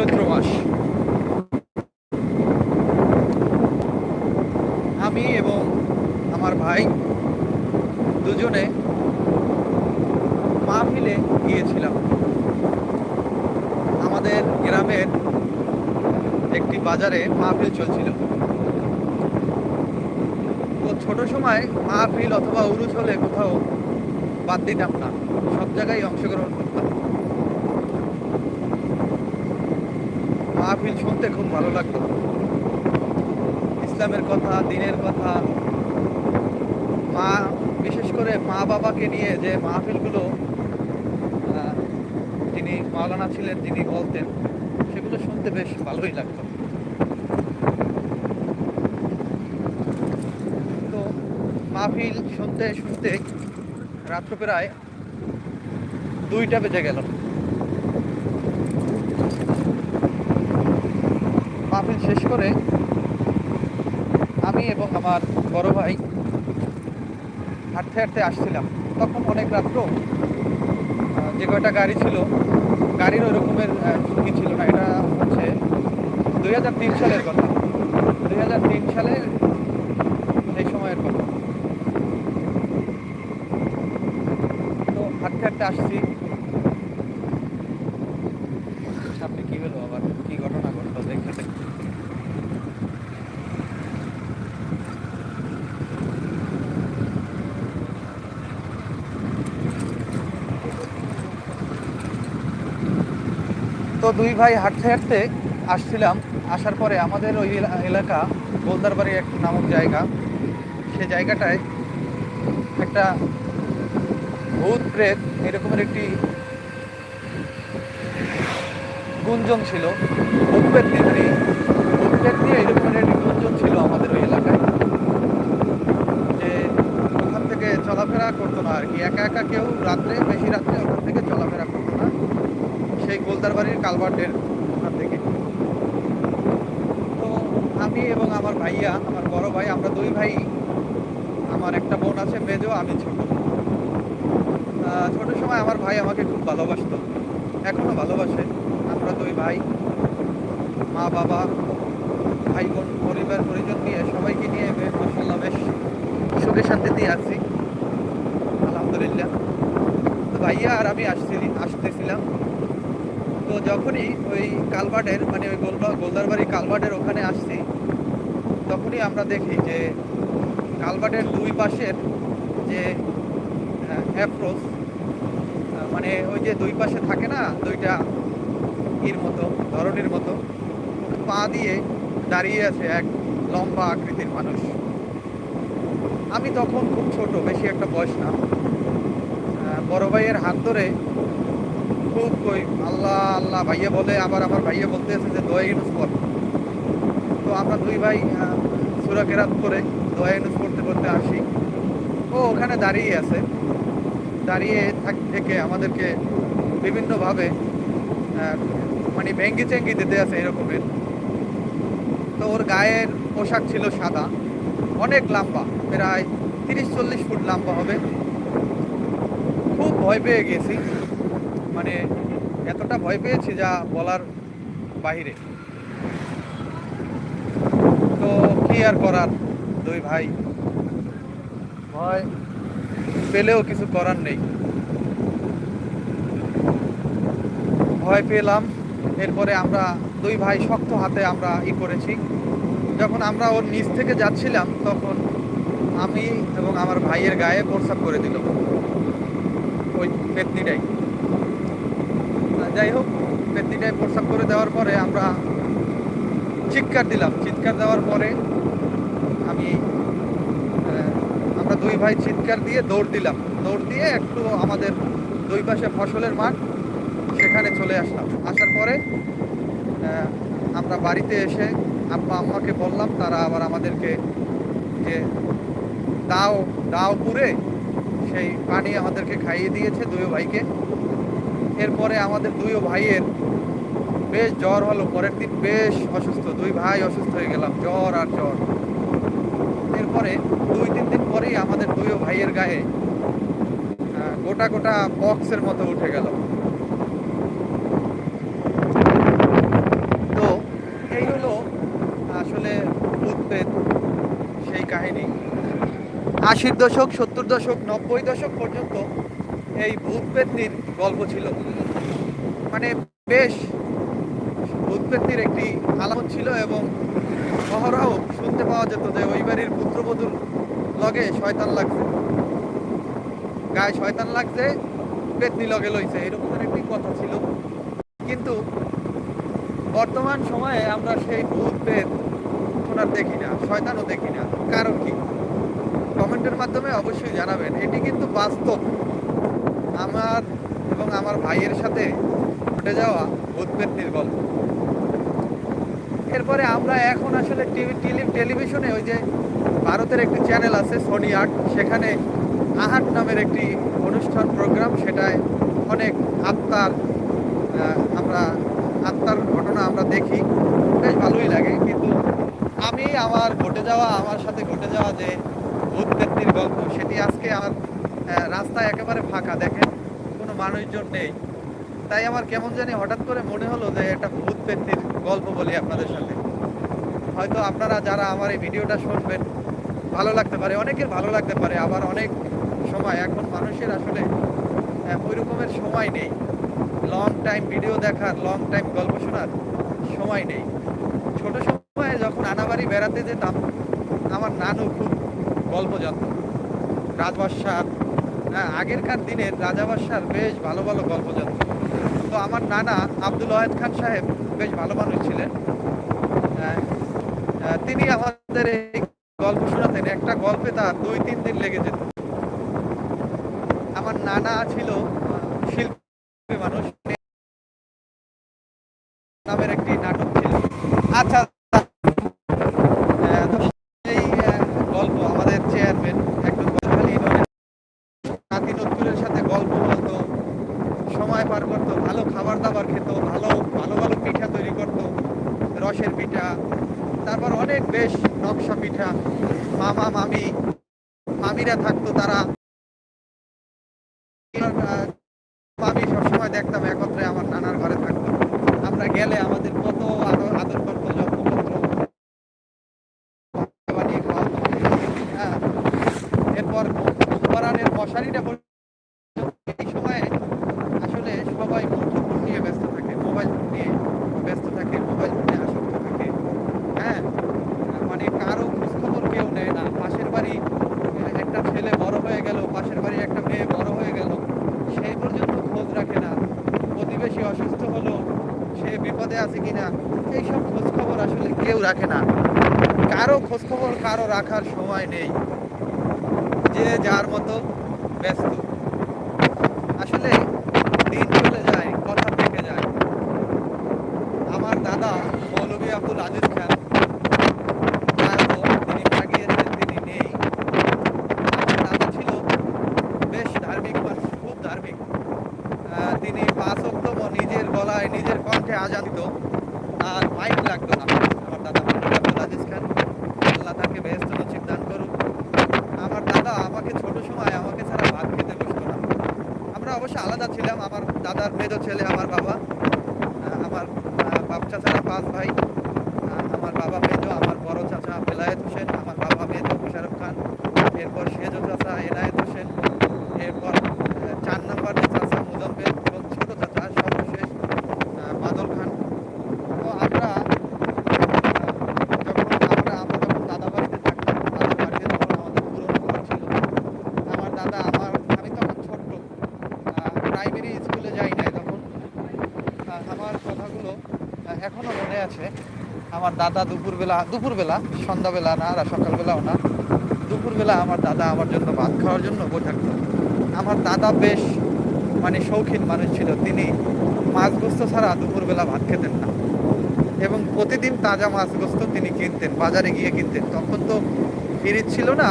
চৈত্র মাস। আমি এবং আমার ভাই দুজনে মাহফিলে গিয়েছিলাম। আমাদের গ্রামের একটি বাজারে মাহফিল চলছিল। তো ছোট সময় মাহফিল অথবা উরুজ হলে কোথাও বাদ দিতাম না। সব জায়গায় অংশগ্রহণ করতাম। মাহফিল শুনতে খুব ভালো লাগতো ইসলামের কথা, দিনের কথা। মা, বিশেষ করে মা বাবাকে নিয়ে যে মাহফিলগুলো যিনি মাওলানা ছিলেন, যিনি বলতেন, সেগুলো শুনতে বেশ ভালোই লাগতো তো মাহফিল শুনতে শুনতে রাত্র প্রায় দুইটা বেজে গেল। মাহফিল শেষ করে আমি এবং আমার বড় ভাই হাঁটতে হাঁটতে আসছিলাম। তখন অনেক রাত্র যে কয়টা গাড়ি ছিল, গাড়ির ওই রকমের ঝুঁকি ছিল না। এটা হচ্ছে দুই হাজার তিন সালের কথা। দুই হাজার তিন সালের সেই সময়ের কথা। তো হাঁটতে হাঁটতে আসছি সামনে কি হলো আবার কি ঘটনা ঘটলো দেখতে দেখতে তো দুই ভাই হাঁটতে হাঁটতে আসছিলাম। আসার পরে আমাদের ওই এলাকা গোলদারবাড়ি এক নামক জায়গা। সে জায়গাটায় একটা ভূত প্রেত এরকমের একটি গুঞ্জন ছিল। ভূত প্রেত ভূত প্রেত নিয়ে এরকমের একটি গুঞ্জন ছিল আমাদের ওই এলাকায়। যে ওখান থেকে চলাফেরা করতো না আর কি। একা একা কেউ রাত্রে বেশি রাত্রে ওখান থেকে চলাফেরা করতো না সেই গোলদার বাড়ির কালভার্টের ওখান থেকে। তো আমি এবং আমার ভাইয়া, আমার বড় ভাই, আমরা দুই ভাই, আমার একটা বোন আছে, মেজো, আমি ছোট। ছোট সময় আমার ভাই আমাকে খুব ভালোবাসতো। এখনও ভালোবাসে। আমরা দুই ভাই, মা, বাবা, ভাই, বোন, পরিবার, পরিজন নিয়ে সবাইকে নিয়ে মাসাল্লাহ বেশ সুখে শান্তিতেই আছি। আলহামদুলিল্লাহ। তো ভাইয়া আর আমি আসছিলি আসতেছিলাম। তো যখনই ওই কালভার্টের মানে ওই গোলবা, গোলদারবাড়ি কালভার্টের ওখানে আসছি, তখনই আমরা দেখি যে কালভার্টের দুই পাশের যে অ্যাপ্রোচ মানে ওই যে দুই পাশে থাকে না, দুইটা ইর মতো ধরনের মতো, পা দিয়ে দাঁড়িয়ে আছে এক লম্বা আকৃতির মানুষ। আমি তখন খুব ছোট, বেশি একটা বয়স না। বড় ভাইয়ের হাত ধরে খুব কই? আল্লাহ আল্লাহ, ভাইয়া বলে, আবার আমার ভাইয়া বলতে আছে যে দোয়া ইউনুস পর তো আমরা দুই ভাই সূরা কেরাত করে দোয়া ইউনুস পড়তে পড়তে আসি। ও, ওখানে দাঁড়িয়ে আছে। দাঁড়িয়ে থাক- থেকে আমাদেরকে বিভিন্নভাবে মানে ভেঙ্গি চেঙ্গি দিতে আছে এরকমের। তো ওর গায়ের পোশাক ছিল সাদা, অনেক লম্বা, প্রায় তিরিশ চল্লিশ ফুট লম্বা হবে। খুব ভয় পেয়ে গেছি। মানে এতটা ভয় পেয়েছি যা বলার বাহিরে। তো কি আর করার দুই ভাই? ভয় পেলেও কিছু করার নেই। ভয় পেলাম, এরপরে আমরা দুই ভাই শক্ত হাতে আমরা ই করেছি। যখন আমরা ওর নিচ থেকে যাচ্ছিলাম, তখন আমি এবং আমার ভাইয়ের গায়ে প্রস্রাব করে দিল। ওই পেতনিটাই। যাই হোক পেতনিটায় প্রস্রাব করে দেওয়ার পরে আমরা চিৎকার দিলাম। চিৎকার দেওয়ার পরে আমি আমরা দুই ভাই চিৎকার দিয়ে দৌড় দিলাম। দৌড় দিয়ে একটু আমাদের দুই পাশে ফসলের মাঠ, সেখানে চলে আসলাম। আসার পরে আমরা বাড়িতে এসে আব্বা আম্মাকে বললাম, তারা আবার আমাদেরকে যে দাও দাও পুরে, সেই পানি আমাদেরকে খাইয়ে দিয়েছে দুই ভাইকে। এরপরে আমাদের দুই ভাইয়ের বেশ জ্বর হলো, পরের দিন বেশ অসুস্থ, দুই ভাই অসুস্থ হয়ে গেলাম, জ্বর আর জ্বর। এরপরে দুই, তিন দিন পরেই আমাদের দুই ভাইয়ের গায়ে গোটা গোটা বক্সের মতো উঠে গেল। তো এই হলো আসলে উদ্ভেদ সেই কাহিনী। আশির দশক, সত্তর দশক, নব্বই দশক পর্যন্ত এই ভূত পেতনির গল্প ছিল। মানে বেশ ভূত পেতনির একটি আলামত ছিল এবং অহরহ শুনতে পাওয়া যেত যে ওই বাড়ির পুত্রবধূর লগে শয়তান লাগছে। গায়ে শয়তান লাগছে, পেতনি লগে লইছে এরকমের একটি কথা ছিল। কিন্তু বর্তমান সময়ে আমরা সেই ভূত পেত আর দেখি না, শয়তানও দেখি না। কারণ কি? কমেন্টের মাধ্যমে অবশ্যই জানাবেন, এটি কিন্তু বাস্তব। আমার এবং আমার ভাইয়ের সাথে ঘটে যাওয়া পেতনির গল্প এরপরে আমরা এখন আসলে টিভি টেলিভিশনে ওই যে ভারতের একটি চ্যানেল আছে সোনি আর্ট সেখানে আহাট নামের একটি অনুষ্ঠান, প্রোগ্রাম, সেটায় অনেক আত্মার আমরা, আত্মার ঘটনা আমরা দেখি। বেশ ভালোই লাগে। কিন্তু আমি আমার ঘটে যাওয়া, আমার সাথে ঘটে যাওয়া যে ভূত ব্যক্তির গল্প সেটি আজকে আমার আহ, রাস্তায় একেবারে ফাঁকা দেখেন কোনো মানুষজন নেই। তাই আমার কেমন জানি হঠাৎ করে মনে হলো যে এটা ভূত ব্যক্তির গল্প বলি আপনাদের সাথে। হয়তো আপনারা যারা আমার এই ভিডিওটা শুনবেন ভালো লাগতে পারে অনেকের ভালো লাগতে পারে আবার অনেক সময় এখন মানুষের আসলে ওই রকমের সময় নেই। লং টাইম ভিডিও দেখার লং টাইম গল্প শোনার সময় নেই। ছোট সময়ে যখন আনাবাড়ি বেড়াতে যেতাম আমার নানু খুব গল্প জানত। রাজবাসার আগেরকার দিনের রাজা রাজাবাসার বেশ ভালো ভালো গল্প জানত তো আমার নানা আব্দুল ওয়াহেদ খান সাহেব বেশ ভালো মানুষ ছিলেন। আহ, আহ, তিনি আমাদের এই গল্প শোনাতেন একটা গল্পে তার দুই তিন দিন লেগে যেত। আমার নানা ছিল শিল্পী মানুষ নামের একটি নাটক ছিল। আচ্ছা আহ, তো এই আহ, গল্প আমাদের চেয়ারম্যান একজন বলখালি ইউনিয়নের নাতি নতুনের সাথে গল্প বলতো সময় পার করতো ভালো খাবার দাবার খেত ভালো ভালো ভালো পিঠা তৈরি করতো রসের পিঠা তারপর অনেক বেশ নকশা পিঠা মামা, মামি, মামিরা থাকতো, তারা মামি সবসময় দেখতাম একত্রে আমার নানার ঘরে থাকতো। আমরা গেলে আমাদের কত আদর আদর করতো হ্যাঁ এরপর কোরআনের মশারিটা পর্যন্ত এই সময়ে আসলে সবাই মুঠোফোন নিয়ে ব্যস্ত থাকে মোবাইল ফোন নিয়ে ব্যস্ত থাকে মোবাইল ফোনে আসক্ত থাকে হ্যাঁ আহ, মানে কারও খোঁজখবর কেউ নেয় না পাশের বাড়ি আহ, একটা ছেলে বড় হয়ে গেল পাশের বাড়ি একটা মেয়ে বড় হয়ে গেল সেই পর্যন্ত খোঁজ রাখে না প্রতিবেশী অসুস্থ হলো সে বিপদে আছে কিনা এইসব খোঁজখবর আসলে কেউ রাখে না। কারও খোঁজখবর কারও রাখার সময় নেই। যে যার মতো ব্যস্ত। আসলে দিন চলে যায় কথা থেকে যায় আমার দাদা মৌলভী আব্দুল আজিজ খান প্রয়াত, তিনি মারা গিয়েছেন তিনি নেই আমার দাদা ছিল বেশ ধার্মিক মানুষ খুব ধার্মিক আহ, তিনি পাঁচ অক্টম নিজের গলায় নিজের কণ্ঠে আজান দিত আর মাইক লাগতো না আমার দাদা মৌলভী আব্দুল আজিজ খান আল্লাহ তাকে বেহেস্ত নসিব দান করুক আমার দাদা আমাকে ছোট সময় আমাকে ছাড়া ভাত খেতে বসতো না আমরা অবশ্য আলাদা ছিলাম আমার দাদার মেজো ছেলে আমার বাবা আহ, আমার আহ, বাপ চাচারা পাঁচ ভাই আহ, আমার বাবা মেজো আমার বড় চাচা বেলায়েত হোসেন আমার বাবা মেজো মোশারফ খান এরপর সেজো চাচা এনায়েত হোসেন এরপর আহ, চার নম্বর চাচা মুজম্মেল এবং ছোট চাচা সর্বশেষ আহ, বাদল খান তো আমরা আহ, যখন আমরা আমরা যখন দাদা বাড়িতে থাকতাম দাদা বাড়িতে তখন আমাদের পুরনো ঘর ছিল আমার দাদা আমার আমি তখন ছোট্ট প্রাইমারি স্কুলে যাই নাই তখন আহ, আমার কথাগুলো আহ, এখনও মনে আছে আমার দাদা দুপুরবেলা দুপুরবেলা, সন্ধ্যাবেলা না আর সকালবেলাও না। দুপুরবেলা আমার দাদা আমার জন্য ভাত খাওয়ার জন্য থাকতো। আমার দাদা বেশ মানে শৌখিন মানুষ ছিল। তিনি মাছ গোস্ত ছাড়া দুপুরবেলা ভাত খেতেন না। এবং প্রতিদিন তাজা মাছ গোস্ত তিনি কিনতেন, বাজারে গিয়ে কিনতেন। তখন তো ফিরিজ ছিল না।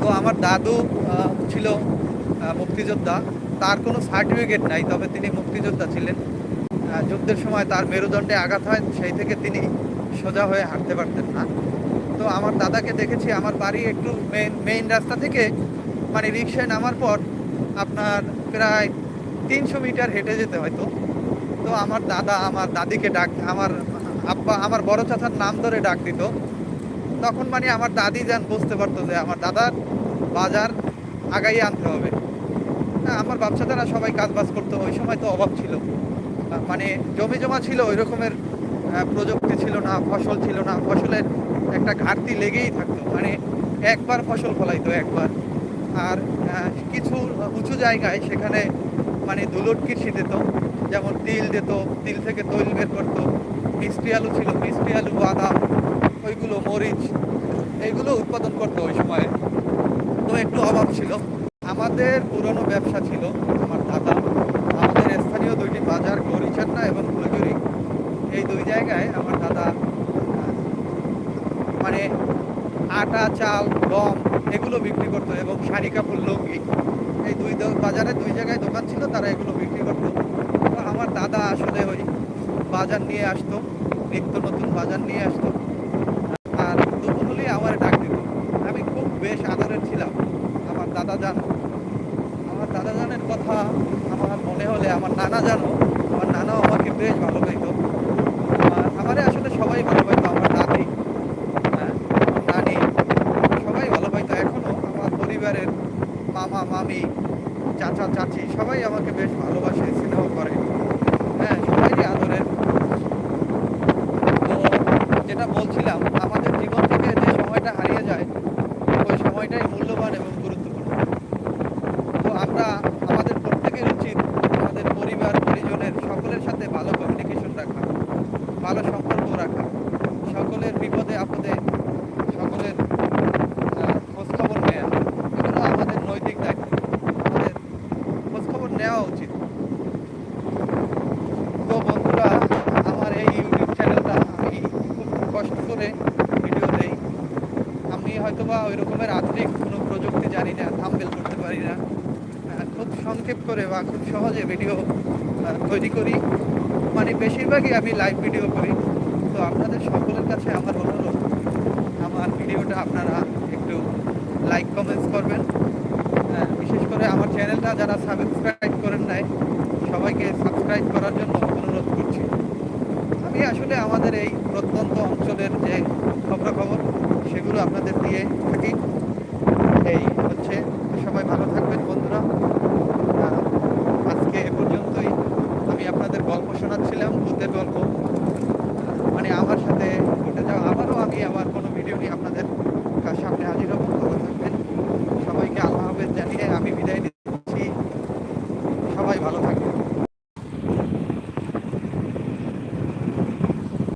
তো আমার দাদু ছিল মুক্তিযোদ্ধা। তার কোনো সার্টিফিকেট নাই, তবে তিনি মুক্তিযোদ্ধা ছিলেন। যুদ্ধের সময় তার মেরুদণ্ডে আঘাত হয়, সেই থেকে তিনি সোজা হয়ে হাঁটতে পারতেন না। তো আমার দাদাকে দেখেছি, আমার বাড়ি একটু মেইন মেইন রাস্তা থেকে মানে রিক্সায় নামার পর আপনার প্রায় তিনশো মিটার হেঁটে যেতে হয়তো তো। আমার দাদা, আমার দাদিকে ডাক, আমার আব্বা, আমার বড় চাচার নাম ধরে ডাক দিত। তখন মানে আমার দাদি যান বুঝতে পারতো যে আমার দাদার বাজার আগাইয়ে আনতে হবে। আমার বাচ্চাদারা সবাই কাজ বাজ করতো, ওই সময় তো অভাব ছিল। মানে জমি জমা ছিল, ওই রকমের প্রযুক্তি ছিল না, ফসল ছিল না। ফসলের একটা ঘাটতি লেগেই থাকতো। মানে একবার ফসল ফলাইতো একবার। আর কিছু উঁচু জায়গায় সেখানে মানে দুলট কৃষি দিত। যেমন তিল দিত, তিল থেকে তৈল বের করতো। মিষ্টি আলু ছিল, মিষ্টি আলু, বাদাম, ওইগুলো, মরিচ এইগুলো উৎপাদন করতো ওই সময়ে। তো একটু অভাব ছিল। আমাদের পুরনো ব্যবসা ছিল আমার দাদা আমাদের স্থানীয় দুইটি বাজার গরিচান্না এবং ফুলগিরি এই দুই জায়গায় আমার দাদা আহ, মানে আটা চাল গম এগুলো বিক্রি করতো এবং শাড়ি কাপড় লুঙ্গি এই দুই দ- বাজারে দুই জায়গায় দোকান ছিল তারা এগুলো বিক্রি করতো তো আমার দাদা আসলে ওই বাজার নিয়ে আসতো, নিত্য নতুন বাজার নিয়ে আসতো। আর দুপুর হলেই আমার ডাক দিত আমি খুব বেশ আদরের ছিলাম। আমার দাদা জানো। আমার দাদা জানের কথা আমার মনে হলে আমার নানা জানো। আমার নানাও আমাকে বেশ ভালো পাইতো আমারে আসলে সবাই ভালো পাইতো আমার দাদি হ্যাঁ নানি। সবাই ভালো পাইতো এখনও আমার পরিবারের মামা, মামি, চাচা, চাচি সবাই আমাকে বেশ ভালোবাসে, স্নেহ করে। হ্যাঁ সবাই আদরের তো যেটা বলছিলাম আমাদের জীবন থেকে যে সময়টা হারিয়ে যায় ওই সময়টাই মূল্যবান এবং গুরুত্বপূর্ণ তো আমরা আমাদের প্রত্যেকের উচিত আমাদের পরিবার পরিজনের সকলের সাথে ভালো কমিউনিকেশন রাখা ভালো সম্পর্ক রাখা সকলের বিপদে আপদে সকলের আহ, খোঁজখবর নেওয়া এগুলো আমাদের নৈতিক দায়িত্ব আমাদের খোঁজখবর নেওয়া উচিত তো বন্ধুরা আমার এই ইউটিউব চ্যানেলটা আমি খুব কষ্ট করে ভিডিও দেই আমি হয়তোবা ওই রকমের আধুনিক কোনো প্রযুক্তি জানি না থাম্বেল করতে পারি না আহ, খুব সংক্ষেপ করে বা খুব সহজে ভিডিও তৈরি করি। মানে বেশিরভাগই আমি লাইভ ভিডিও করি। তো আপনাদের সকলের কাছে আমার অনুরোধ, আমার ভিডিওটা আপনারা একটু লাইক কমেন্টস করবেন। বিশেষ করে আমার চ্যানেলটা যারা সাবস্ক্রাইব করেন নাই, সবাইকে সাবস্ক্রাইব করার জন্য অনুরোধ করছি। আমি আসলে আমাদের এই প্রত্যন্ত অঞ্চলের যে খবরাখবর, সেগুলো আপনাদের দিয়ে